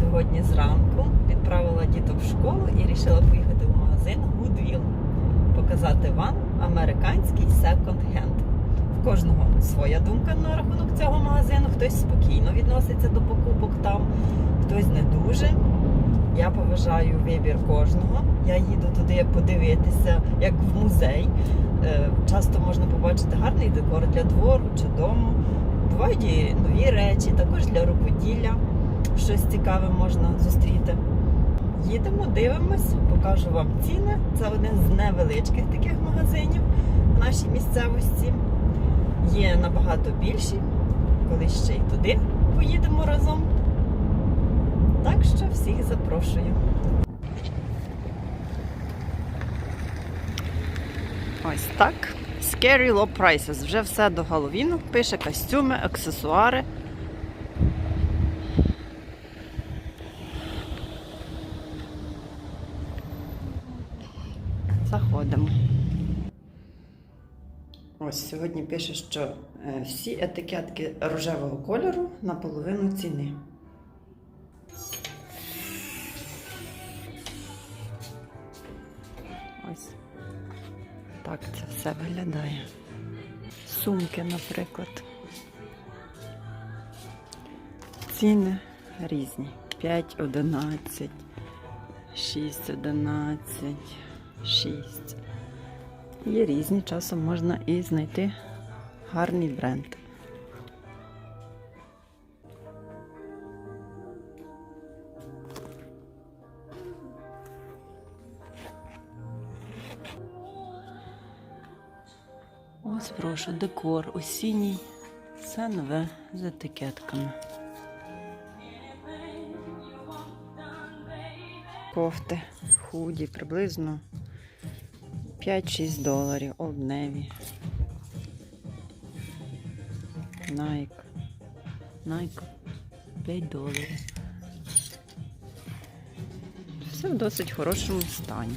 сьогодні зранку, відправила діток в школу і вирішила поїхати в магазин Goodwill, показати вам американський секонд-хенд. В кожного своя думка на рахунок цього магазину. Хтось спокійно відноситься до покупок там, хтось не дуже. Я поважаю вибір кожного. Я їду туди подивитися, як в музей. Е, Часто можна побачити гарний декор для двору чи дому. Бувають і нові речі, також для рукоділля. Щось цікаве можна зустріти. Їдемо, дивимось, покажу вам ціни. Це один з невеличких таких магазинів в нашій місцевості. Є набагато більші, коли ще й туди поїдемо разом. Так що всіх запрошую. Ось так. Scary Low Prices. Вже все до Галовіну. Пише костюми, аксесуари. Сьогодні пише, що е, всі етикетки рожевого кольору на половину ціни. Так це все виглядає. Сумки, наприклад. Ціни різні. 5, 11, 6, 11, 6. Є різні, часом можна і знайти гарний бренд. Ось прошу, декор осінній, все нове з етикетками. Кофти, худі, приблизно 5-6 доларів, олдневі. Nike. Nike 5 доларів. Все в досить хорошому стані.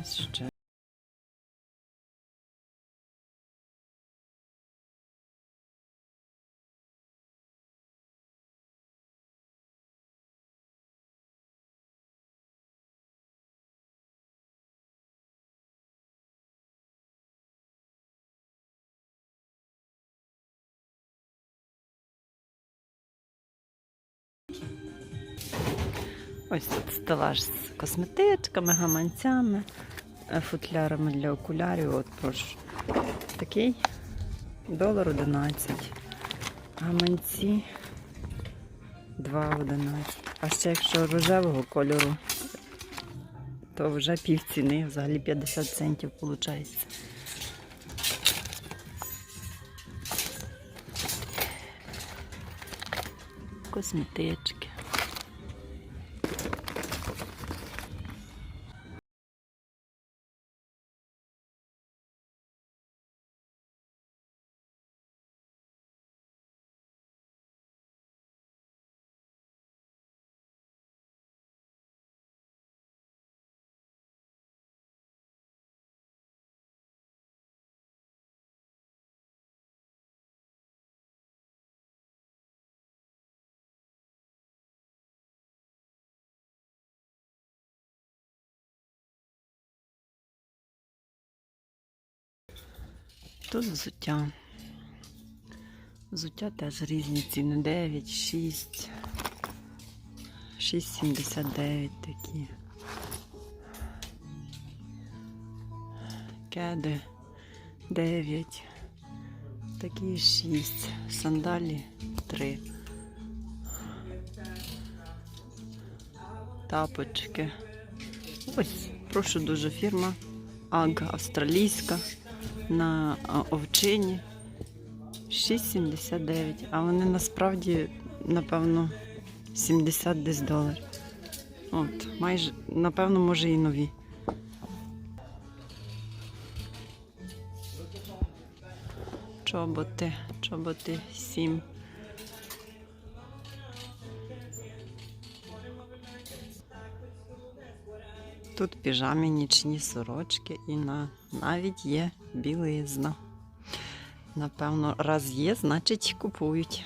Ось ще. Ось тут стелаж з косметичками, гаманцями, е, футлярами для окулярів. От прошу. Такий долар 11. Гаманці 2,11. А ще якщо рожевого кольору, то вже пів ціни, взагалі 50 центів виходить. Косметички. Тут взуття. Взуття теж різні ціни. 9, 6, 6,79 такі. Кеди 9, такі 6, сандалі 3. Тапочки. Ось, прошу дуже фірма. Аг австралійська на овчині 6,79, а вони насправді, напевно, 70 десь доларів. От, майже, напевно, може і нові. Чоботи, чоботи 7. Тут піжамі, нічні сорочки і на, навіть є білизна. Напевно, раз є, значить купують.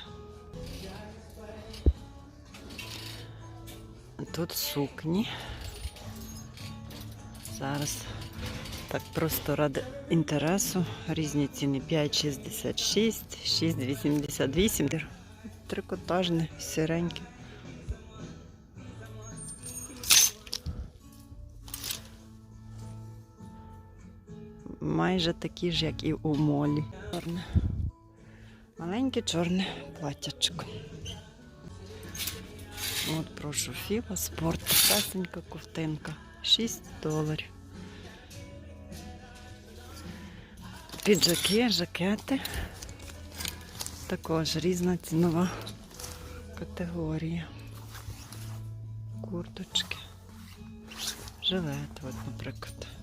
тут сукні. Зараз так просто ради інтересу. Різні ціни 5,66, 6,88. Трикотажне, сіреньке. Майже такі ж, як і у молі. Чорне. Маленьке чорне платтячко. От прошу філа, спорт, песенька, ковтинка. 6 доларів. Піджаки, жакети. Також різна цінова категорія. Курточки. Жилети, от, наприклад.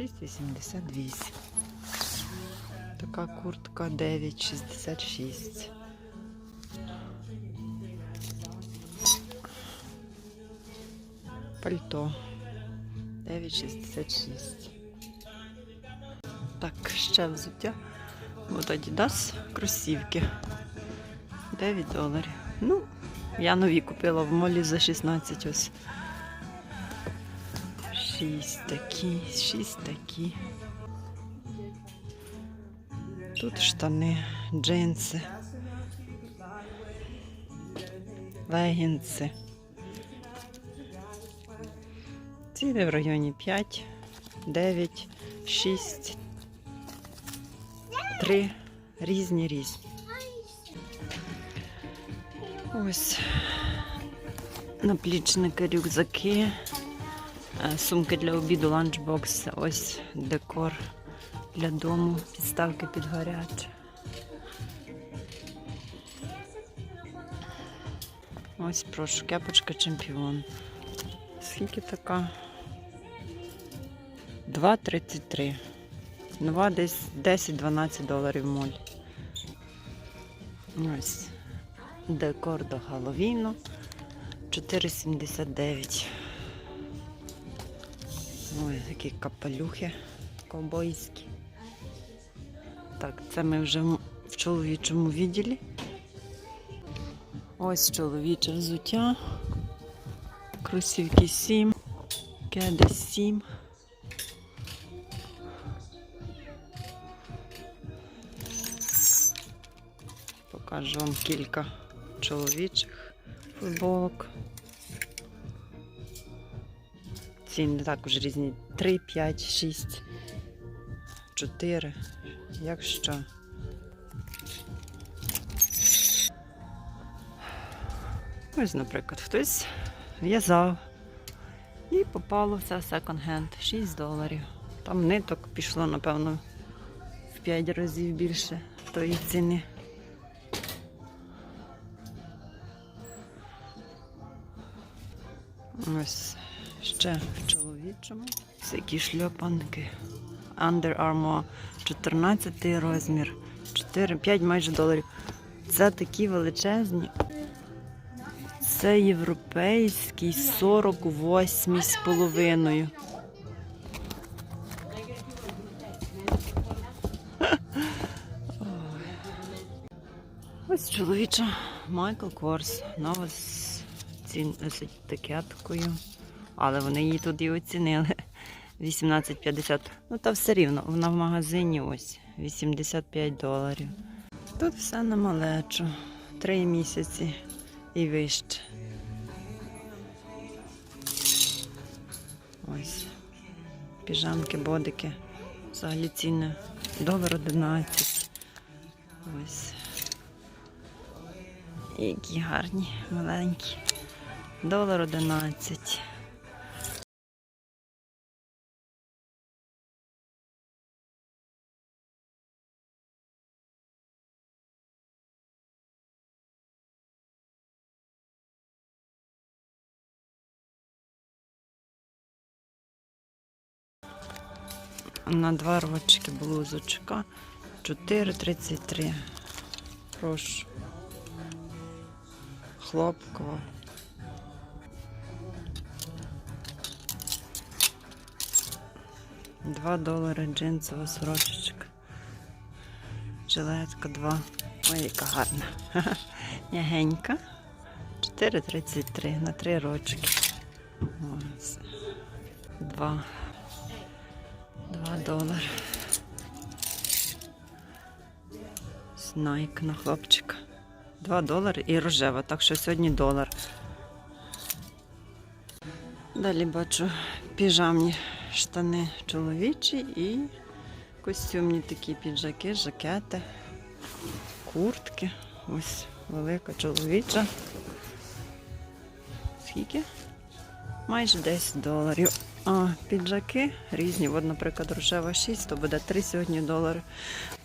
6,88. Така куртка 9,66. Пальто 9,66. Так, ще взуття. От Adidas кросівки. 9 доларів. Ну, я нові купила в молі за 16 ось. 6 такі, 6 такі. Тут штани, джинси, легінси. Ціни в районі 5, 9, 6, 3, різні різні. Ось наплічники, рюкзаки, сумки для обіду, ланчбокс, ось декор для дому, підставки під гаряче. Ось прошу, кепочка чемпіон. Скільки така? 2,33. Нова десь 10-12 доларів моль. Ось. Декор до Галовіну. 4,79. Ось такі капелюхи ковбойські. Так, це ми вже в чоловічому відділі. Ось чоловіче взуття. Кросівки 7, кеди 7. Покажу вам кілька чоловічих футболок. Ціни також різні 3, 5, 6, 4. Якщо. Ось, наприклад, хтось в'язав і попало в це секонд-хенд 6 доларів. Там ниток пішло, напевно, в 5 разів більше тої ціни. Ось ще в чоловічому. Всякі шльопанки. Under Armour 14 розмір. 4, 5 майже доларів. Це такі величезні. Це європейський 48 з половиною. Ось чоловіча Майкл Корс. Нова з, етикеткою. Але вони її тут і оцінили. 18,50. Ну, та все рівно. Вона в магазині ось 85 доларів. Тут все на малечу. Три місяці і вище. Ось. Піжамки, бодики. Взагалі ціни. Долар 11. Ось. Які гарні, маленькі. Долар 11. На два рочки блузочка. 4,33. Прошу. Хлопкова. Два долари джинсова сорочечка. Жилетка 2. Ой, яка гарна. М'ягенька. 4,33 на 3 рочки. Ось. Два. Два долари. Снайк на хлопчика. Два долари і рожева, так що сьогодні долар. Далі бачу піжамні штани чоловічі і костюмні такі піджаки, жакети, куртки. Ось велика чоловіча. Скільки? Майже 10 доларів. А піджаки різні. От, наприклад, рожева 6, то буде 3 сьогодні долари.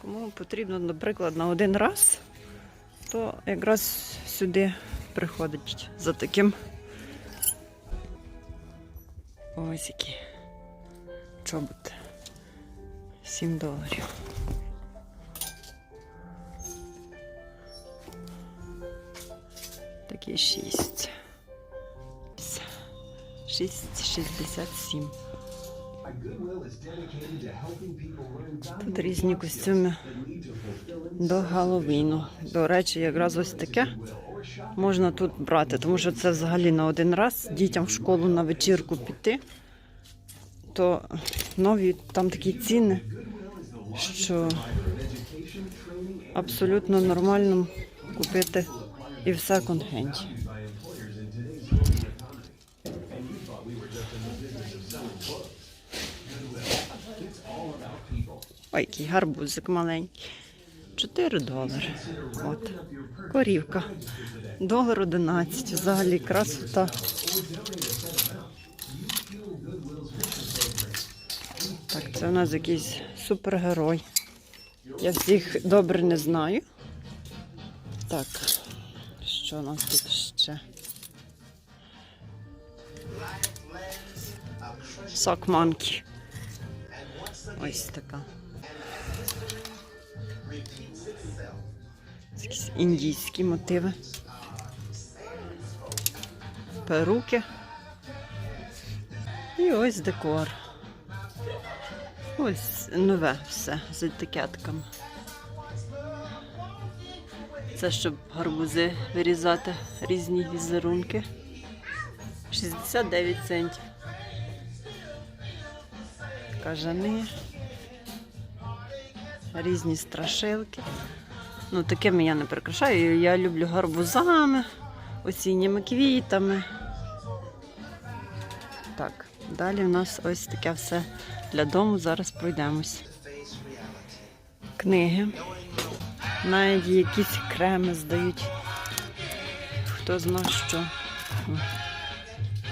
Кому потрібно, наприклад, на один раз, то якраз сюди приходить за таким. Ось які чоботи. 7 доларів. Такі 6. 6,67. Тут різні костюми до Галовіну. До речі, якраз ось таке можна тут брати, тому що це взагалі на один раз дітям в школу на вечірку піти, то нові там такі ціни, що абсолютно нормально купити і в секонд-хенді. Ой, який гарбузик маленький. 4 долари. От. Корівка. Долар 11. Взагалі красота. Так, це у нас якийсь супергерой. Я всіх добре не знаю. Так, що у нас тут ще? Сок Манкі. Ось така. Якісь індійські мотиви. Перуки. І ось декор. Ось нове все з етикетками. Це щоб гарбузи вирізати різні візерунки. 69 центів. Кажани. Різні страшилки. Ну, такими я не прикрашаю. Я люблю гарбузами, осінніми квітами. Так, далі в нас ось таке все для дому. Зараз пройдемось. Книги. Навіть якісь креми здають. Хто зна що.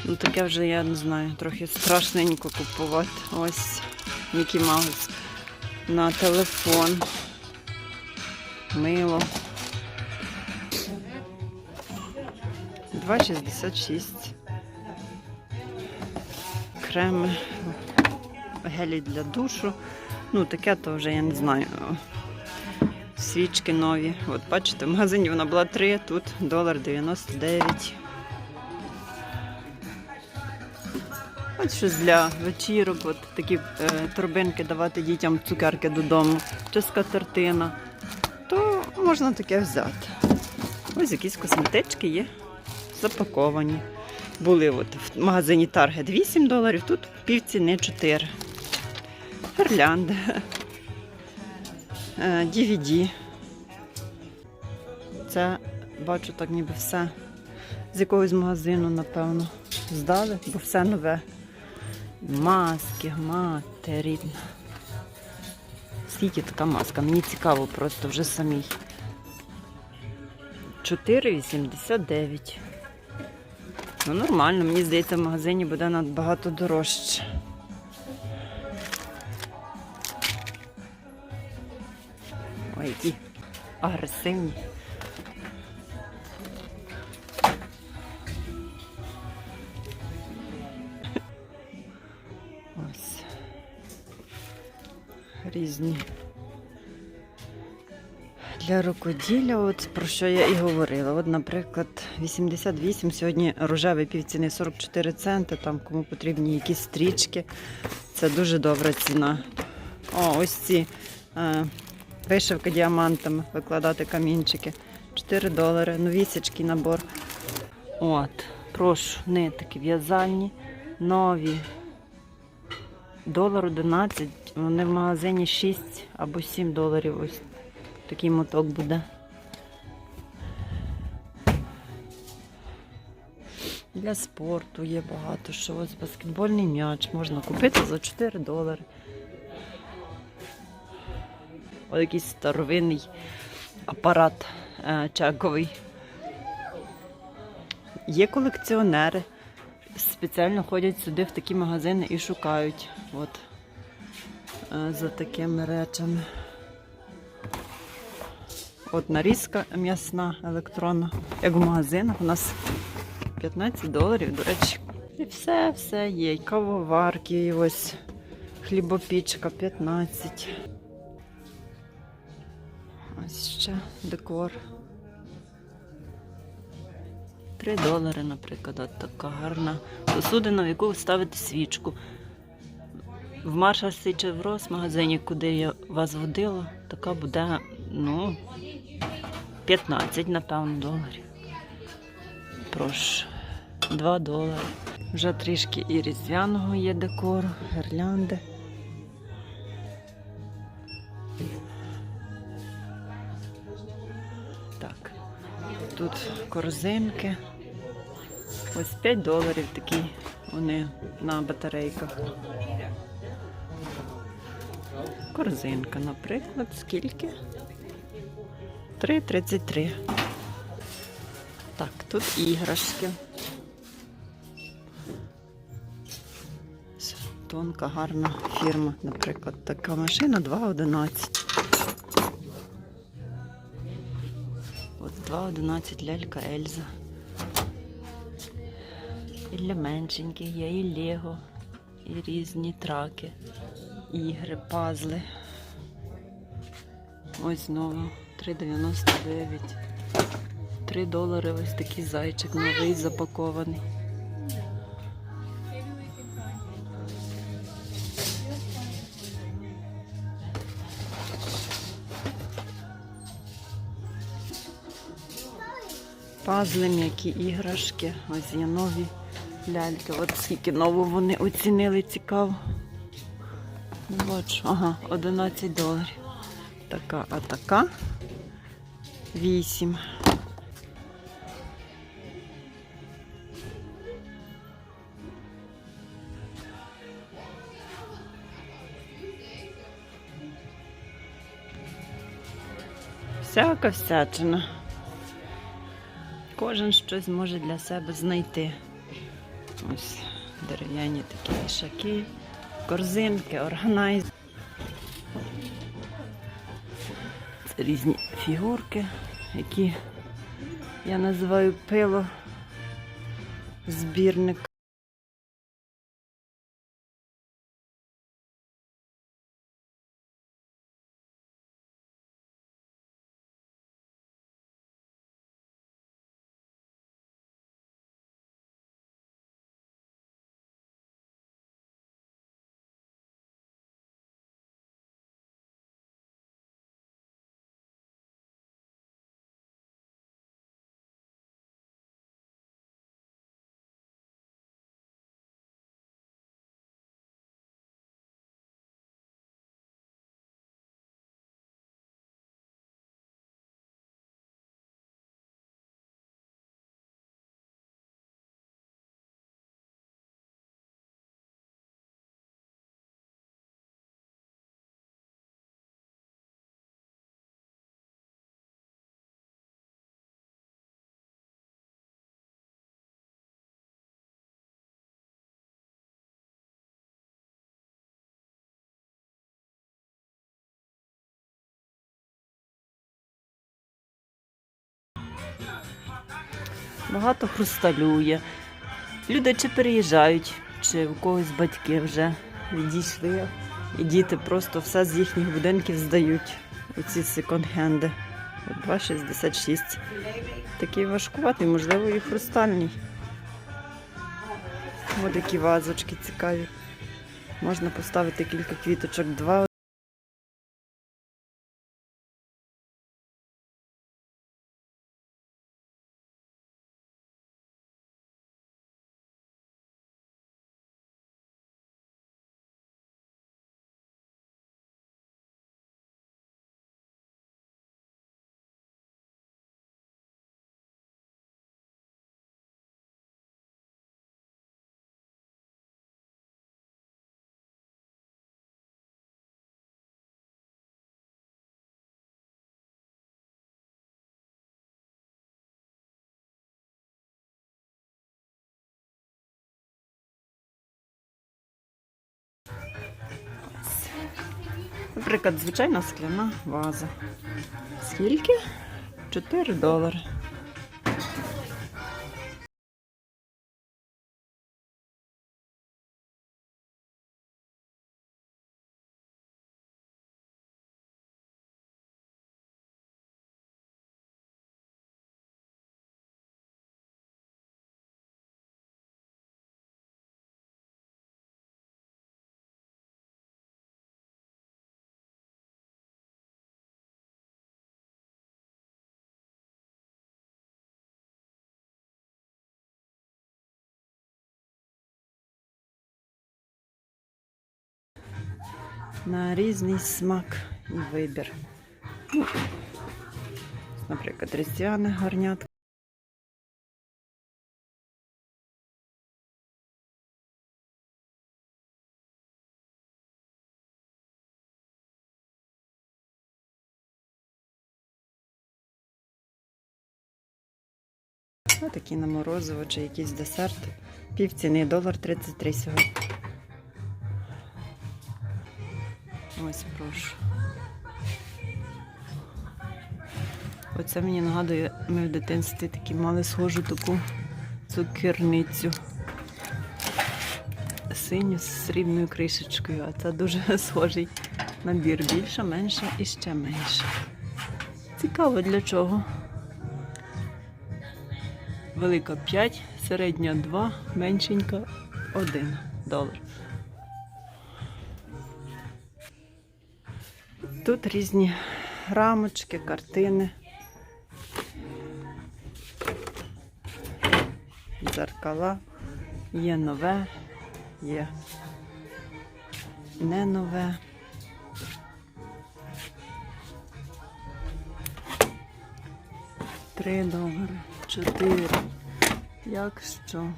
Ну, таке вже я не знаю, трохи страшненько купувати. Ось Мікі Маус на телефон. Мило. 2,66. Креми. Гелі для душу. Ну, таке то вже я не знаю. Свічки нові. От бачите, в магазині вона була 3, тут долар 99. Ось щось для вечірок, от такі е, торбинки давати дітям цукерки додому, чи скатертина, то можна таке взяти. Ось якісь косметички є запаковані. Були от в магазині Target 8 доларів, тут півціни 4. Гірлянди, е, DVD. Це бачу так ніби все з якогось магазину, напевно, здали, бо все нове. Маски, мати рідна. Скільки така маска? Мені цікаво просто вже самій. 4,89. Ну, нормально, мені здається, в магазині буде набагато дорожче. Ой, які агресивні. Різні. Для рукоділля, от про що я і говорила. От, наприклад, 88, сьогодні рожевий півціни 44 центи, там кому потрібні якісь стрічки. Це дуже добра ціна. О, ось ці е, вишивки діамантами, викладати камінчики. 4 долари, новісячкий набор. От, прошу, нитки в'язальні, нові. Долар 11, вони в магазині 6 або 7 доларів. Ось такий моток буде. Для спорту є багато що. Ось баскетбольний м'яч можна купити за 4 долари. Ось якийсь старовинний апарат е, чековий. Є колекціонери, спеціально ходять сюди в такі магазини і шукають от, за такими речами. От нарізка м'ясна електронна, як в магазинах у нас 15 доларів, до речі. І все, все є. І кавоварки, і ось хлібопічка 15. Ось ще декор. 3 долари, наприклад, от така гарна посудина, в яку ви ставите свічку. В Маршальсі чи в Рос магазині, куди я вас водила, така буде, ну, 15, напевно, доларів. Прошу. 2 долари. Вже трішки і різдвяного є декору, гірлянди. Так. Тут корзинки. Ось 5 доларів такі вони на батарейках. Корзинка, наприклад, скільки? 3,33. Так, тут іграшки. Тонка, гарна фірма, наприклад, така машина 2,11. От 2,11 лялька Ельза. І для меншеньких є і Лего, і різні траки, ігри, пазли. Ось знову 3,99. 3 долари ось такий зайчик новий запакований. Пазли, м'які іграшки. Ось є нові ляльки. От скільки нову вони оцінили, цікаво. Бачу. Ага, 11 доларів. Така, а така 8. Всяка всячина. Кожен щось може для себе знайти. Ось дерев'яні такі вішаки, корзинки, органайз. Це різні фігурки, які я називаю пило збірник. Багато хрусталю є. Люди чи переїжджають, чи в когось батьки вже відійшли. І діти просто все з їхніх будинків здають. Оці секонд-хенди. 2,66. Такий важкуватий, можливо, і хрустальний. Ось такі вазочки цікаві. Можна поставити кілька квіточок, два Наприклад, звичайна скляна ваза. Скільки? 4 долари. На різний смак і вибір. Ну, Наприклад, різдвяне гарнятко. Ось такі на морозиво чи якийсь десерт. Півціни долар 33 сьогодні. Ось прошу. Оце мені нагадує, ми в дитинстві такі мали схожу таку цукерницю. Синю з срібною кришечкою, а це дуже схожий набір. Більше, менше і ще менше. Цікаво для чого. Велика 5, середня 2, меншенька 1 долар. Тут різні рамочки, картини. Дзеркала. Є нове, є не нове. Три долари, чотири. Як що?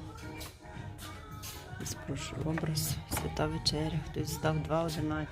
Ось прошу образ. Свята вечеря. Хтось здав 2,11.